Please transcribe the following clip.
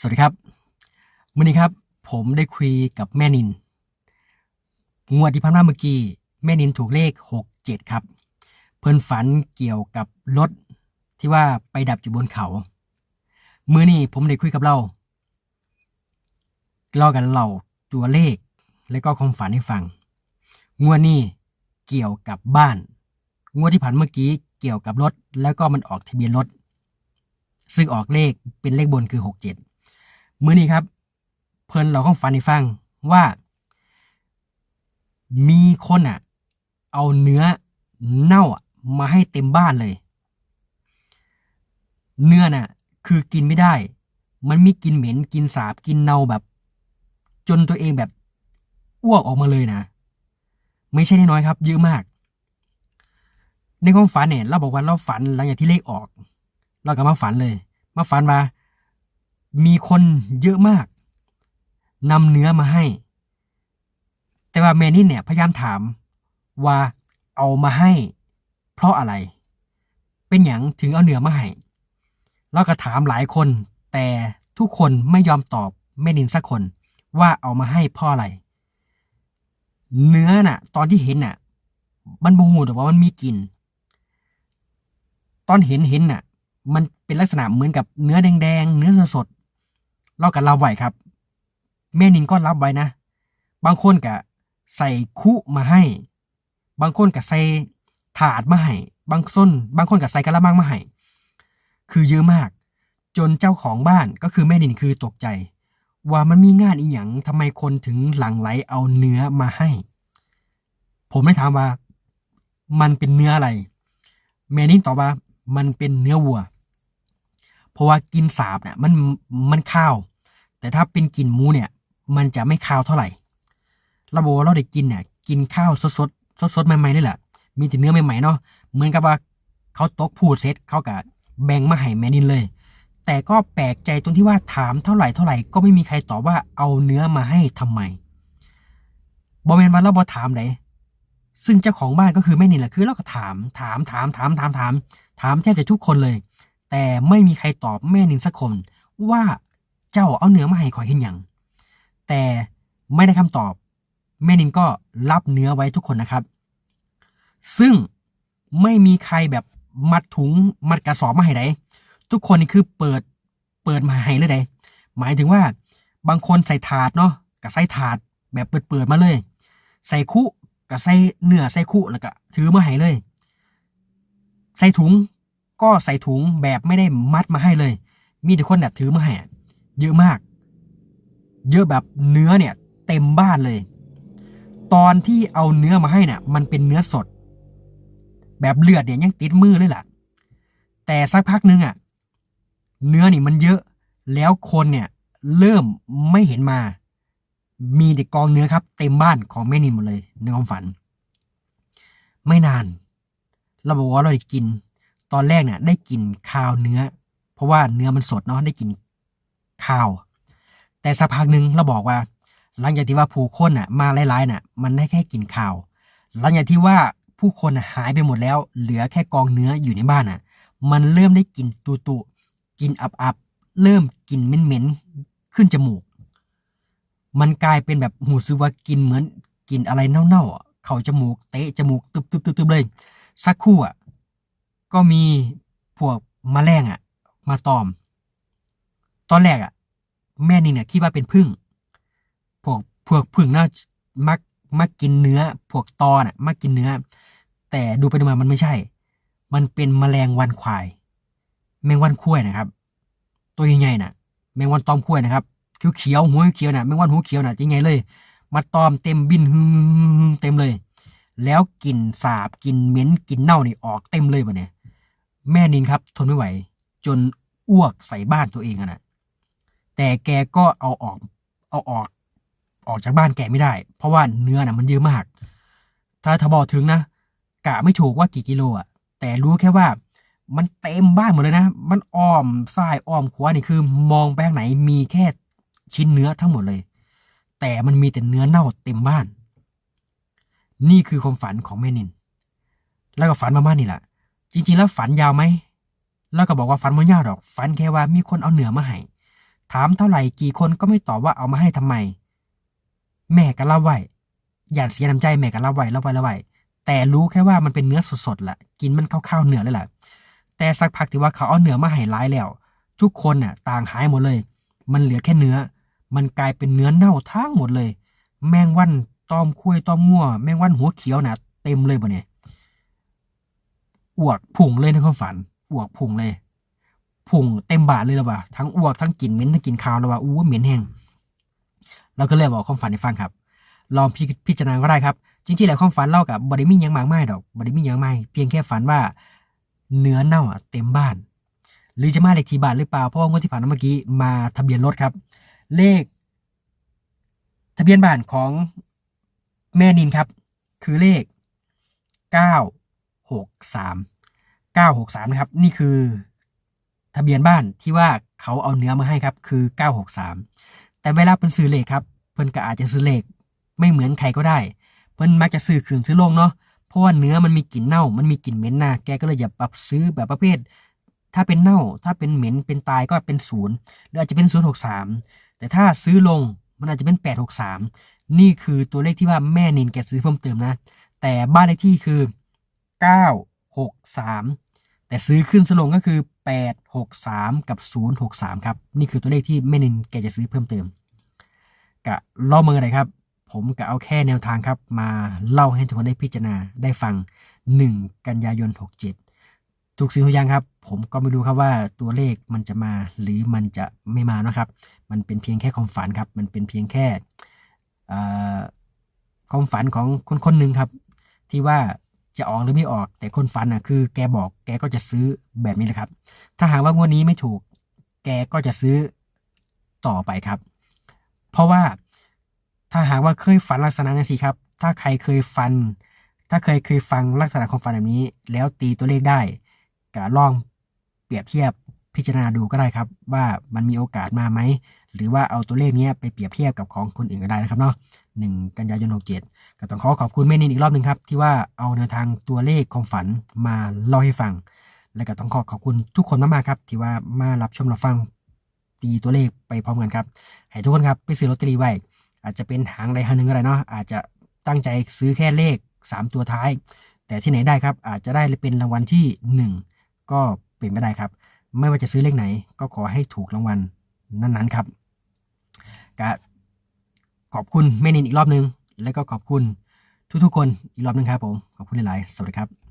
สวัสดีครับวันนี้ครับ ผมได้คุยกับแม่นิน งวดที่ผ่านมาเมื่อกี้แม่นินถูกเลขหกเจ็ดครับ เพิ่นฝันเกี่ยวกับรถที่ว่าไปดับอยู่บนเขา มือนี้ผมได้คุยกับเราเล่ากันเล่าตัวเลขและก็ความฝันให้ฟัง งวดนี้เกี่ยวกับบ้าน งวดที่ผ่านเมื่อกี้เกี่ยวกับรถแล้วก็มันออกทะเบียนรถซึ่งออกเลขเป็นเลขบนคือหกเจ็ด มื้อนี้ครับ เพิ่นเราข้องฝันให้ฟังว่า มีคนอะ เอาเนื้อเน่าอะมาให้เต็มบ้านเลย เนื้อน่ะ คือกินไม่ได้ มันมีกินเหม็นกินสาบกินเน่าแบบ จนตัวเองแบบอ้วกออกมาเลยนะ ไม่ใช่น้อยครับ เยอะมาก ในความฝันเนี่ยเราบอกว่าเราฝันหลังจากที่เลขออก เราก็มาฝันเลย มาฝันว่า มีคนเยอะมากนำเนื้อมาให้ แต่ว่าแมนนี่เนี่ยพยายามถามว่าเอามาให้ เพราะอะไร เป็นอย่างถึงเอาเนื้อมาให้เราก็ถามหลายคน แต่ทุกคนไม่ยอมตอบแม่นินสักคนว่าเอามาให้เพราะอะไร เนื้อน่ะ ตอนที่เห็นน่ะ มันบูหูแต่ว่ามันมีกลิ่นตอนเห็นเห็นน่ะ มันเป็นลักษณะเหมือนกับเนื้อแดงๆเนื้อสด เราก็รับไว้ครับ แม่นินก็รับไว้นะ บางคนก็ใส่คุมาให้ บางคนก็ใส่ถาดมาให้ บางส้น บางคนก็ใส่กระมังมาให้ คือเยอะมาก จนเจ้าของบ้านก็คือแม่นินคือตกใจ ว่ามันมีงานอีหยังทำไมคนถึงหลั่งไหลเอาเนื้อมาให้ ผมได้ถามว่า มันเป็นเนื้ออะไร แม่นินตอบว่า มันเป็นเนื้อวัว เพราะว่ากินสาบเนี่ยมันมันข้าว แต่ถ้าเป็นกลิ่นหมูเนี่ย มันจะไม่ข้าวเท่าไหร่เราบอกว่าเราได้กินเนี่ย กินข้าวสดสดสดสดๆใหม่ๆนี่แหละมีแต่เนื้อใหม่ๆเนาะเหมือนกับว่าเขาตกพูดเสร็จเขาก็แบ่งมาให้แม่นินเลย แต่ก็แปลกใจตรงที่ว่าถามเท่าไหร่เท่าไหร่ก็ไม่มีใครตอบว่าเอาเนื้อมาให้ทำไมบอแมนว่าเราบอถามไหนซึ่งเจ้าของบ้านก็คือแม่นินแหละคือเราก็ถามถามถามถามถามถามถามแทบจะทุกคนเลย แต่ไม่มีใครตอบแม่นินสักคนว่า เจ้าเอาเนื้อมาให้ขอยเห็นอย่างแต่ไม่ได้คำตอบ แม่นินก็รับเนื้อไว้ทุกคนนะครับ ซึ่งไม่มีใครแบบมัดถุงมัดกระสอบมาให้ไดทุกคนนี่คือเปิดเปิดมาให้เลยไดหมายถึงว่าบางคนใส่ถาดเนาะกับใส่ถาดแบบเปิดเปิดๆมาเลย ใส่คุกับใส่เนื้อใส่คุแล้วก็ถือมาให้เลย ใส่ถุงก็ใส่ถุงแบบไม่ได้มัดมาให้เลย มีแต่คนแบบถือมาให้ เยอะมาก เยอะแบบเนื้อเนี่ย เต็มบ้านเลย ตอนที่เอาเนื้อมาให้เนี่ยมันเป็นเนื้อสด แบบเลือดเนี่ยยังติดมือเลยล่ะ แต่สักพักนึงอะ เนื้อนี่มันเยอะแล้วคนเนี่ยเริ่มไม่เห็นมา มีแต่กองเนื้อครับ เต็มบ้านของแม่นินหมดเลยในความฝัน ไม่นาน เราบอกว่าเราได้กิน ตอนแรกเนี่ยได้กลินคาวเนื้อ เพราะว่าเนื้อมันสดเนาะได้กลิน คาว แต่สักพักหนึ่งเราบอกว่า หลังจากที่ว่าผู้คนน่ะมาหลายๆน่ะ มันได้แค่กลินคาว หลังจากที่ว่าผู้คนหายไปหมดแล้ว เหลือแค่กองเนื้ออยู่ในบ้านน่ะ มันเริ่มได้กลิ่นตุตุกลินอับๆเริ่มกลิ่นเหม็นๆขึ้นจมูก มันกลายเป็นแบบหูซึว่ากินเหมือนกินอะไรเน่าๆ เข้าจมูกเตะจมูกตึบตึบตึบตึบเลย สักครู่อะก็มีพวกแมลงอะ มาตอม ตอนแรกอะ แม่นี่เนี่ยคิดว่าเป็นพึ่งพวกพวกพึ่งน่ามักมักกินเนื้อ พวกตอน่ะมักกินเนื้อ แต่ดูไปดูมามันไม่ใช่ มันเป็นแมลงวันควาย แมงวันคุ้วยนะครับ ตัวใหญ่ๆน่ะ แมงวันตอมคุ้วยนะครับเขียวๆหัวเขียวน่ะแมงวันหัวเขียวน่ะใหญ่เลยมาตอมเต็มบินหึงเต็มเลย แล้วกลิ่นสาบกลิ่นเหม็นกลิ่นเน่านี่ออกเต็มเลยปะเนี่ยแม่นินครับ ทนไม่ไหว จนอ้วกใส่บ้านตัวเองอะนะ แต่แกก็เอาออกเอาออก ออกจากบ้านแกไม่ได้ เพราะว่าเนื้อน่ะมันเยอะมาก ถ้าถ้าบอถึงนะกะไม่ถูกว่ากี่กิโลอะแต่รู้แค่ว่ามันเต็มบ้านหมดเลยนะ มันอ้อมซ้ายอ้อมขวานี่คือ มองไปทางไหนมีแค่ชิ้นเนื้อทั้งหมดเลย แต่มันมีแต่เนื้อเน่าเต็มบ้าน นี่คือความฝันของแม่นิน แล้วก็ฝันประมานี้แหละจริง ๆ แล้วฝันยาวไหม แล้วก็บอกว่าฝันไม่ยาวดอก ฝันแค่ว่ามีคนเอาเนื้อมาให้ ถามเท่าไหร่กี่คนก็ไม่ตอบว่าเอามาให้ทำไม แม่ก็เล่าไว้อย่าเสียน้ำใจแม่ก็เล่าไว้เล่าไว้เล่าไว้แต่รู้แค่ว่ามันเป็นเนื้อสดๆแหละกินมันข้าวๆเนื้อเลยแหละแต่สักพักที่ว่าเขาเอาเนื้อมาให้ร้ายแล้ว ทุกคนน่ะ ต่างหายหมดเลย มันเหลือแค่เนื้อ มันกลายเป็นเนื้อเน่าทั้งหมดเลย แมงวันตอมคุยตอมงัวแมงวันหัวเขียวน่ะ เต็มเลยบ่เนี่ยอวกผุ่งเลยในความฝันอวกผุ่งเลย ผุ่งเต็มบาทเลยล้วว่ะทั้งอ้วกทั้งกลิ่นเหม็นทั้งกลิ่นคาวแล้วว่ะอู้เหม็นแห้งเราก็เลยบอกความฝันให้ฟังครับ ลองพิพจารณาก็ได้ครับ จริงๆแล้วความฝันเล่ากับบริมีหยังมากมายดอกบริมีหยังไมากเพียงแค่ฝันว่าเนื้อเน่าเต็มบ้าน หรือจะมาเลขที่บ้านหรือเปล่าเพราะว่างวดที่ผ่านมาเมื่อกี้มาทะเบียนรถครับ เลข ทะเบียนบ้านของแม่นินครับ คือเลขเก้าหกสามเก้าหกสามนะครับ นี่คือ ทะเบียนบ้านที่ว่าเขาเอาเนื้อมาให้ครับคือเก้าหกสามแต่เวลาเพิ่นซื้อเลขครับ เพิ่นก็อาจจะซื้อเลขไม่เหมือนใครก็ได้ เพิ่นมักจะซื้อคืนซื้อลงเนาะเพราะว่าเนื้อมันมีกลิ่นเน่า มันมีกลิ่นเหม็นนะแกก็เลยอย่าปรับซื้อแบบประเภท ถ้าเป็นเน่า ถ้าเป็นเหม็น เป็นตายก็เป็นศูนย์หรืออาจจะเป็นศูนย์หกสามแต่ถ้าซื้อลงมันอาจจะเป็นแปดหกสามนี่คือตัวเลขที่ว่าแม่นินแกซื้อเพิ่มเติมนะ แต่บ้านเลขที่คือเก้าหกสาม แต่ซื้อขึ้นสลงก็คือแปดหกสามกับศูนย์หกสามครับ นี่คือตัวเลขที่แม่นินแกจะซื้อเพิ่มเติมกะเล่ามาอะไรครับ ผมก็เอาแค่แนวทางครับ มาเล่าให้ทุกคนได้พิจารณาได้ฟัง 1 กันยายน 67 ทุกสิ่งทุกอย่างครับ ผมก็ไม่รู้ครับว่าตัวเลขมันจะมาหรือมันจะไม่มานะครับ มันเป็นเพียงแค่ความฝันครับ มันเป็นเพียงแค่เอ่อความฝันของคนคนหนึ่งครับ ที่ว่า จะออกหรือไม่ออก แต่คนฝันอะคือ แกบอกแกก็จะซื้อแบบนี้แหละครับ ถ้าหากว่างวดนี้ไม่ถูก แกก็จะซื้อต่อไปครับ เพราะว่าถ้าหากว่าเคยฝันลักษณะนั้นสิครับ ถ้าใครเคยฟัน ถ้าเคยเคยฟังลักษณะของฝันแบบนี้ แล้วตีตัวเลขได้ก็ลองเปรียบเทียบพิจารณาดูก็ได้ครับ ว่ามันมีโอกาสมาไหม หรือว่าเอาตัวเลขนี้ไปเปรียบเทียบกับของคนอื่นก็ได้นะครับเนาะหนึ่งกันยายนหกเจ็ดก็ต้องขอขอบคุณแม่นินอีกรอบหนึ่งครับ ที่ว่าเอาแนวทางตัวเลขของฝันมาเล่าให้ฟัง และก็ต้องขอขอบคุณทุกคนมากๆครับ ที่ว่ามารับชมรับฟังตีตัวเลขไปพร้อมกันครับ ให้ทุกคนครับไปซื้อลอตเตอรี่ไว้ อาจจะเป็นหางใดหางหนึ่งก็ได้เนาะอาจจะตั้งใจซื้อแค่เลข 3 ตัวท้าย แต่ที่ไหนได้ครับ อาจจะได้เป็นรางวัลที่ 1 ก็เป็นไม่ได้ครับ ไม่ว่าจะซื้อเลขไหน ก็ขอให้ถูกรางวัลนั้นๆครับ ก็ขอบคุณแม่นินอีกรอบนึง แล้วก็ขอบคุณทุกๆคนอีกรอบนึงครับผม ขอบคุณหลายๆ สวัสดีครับ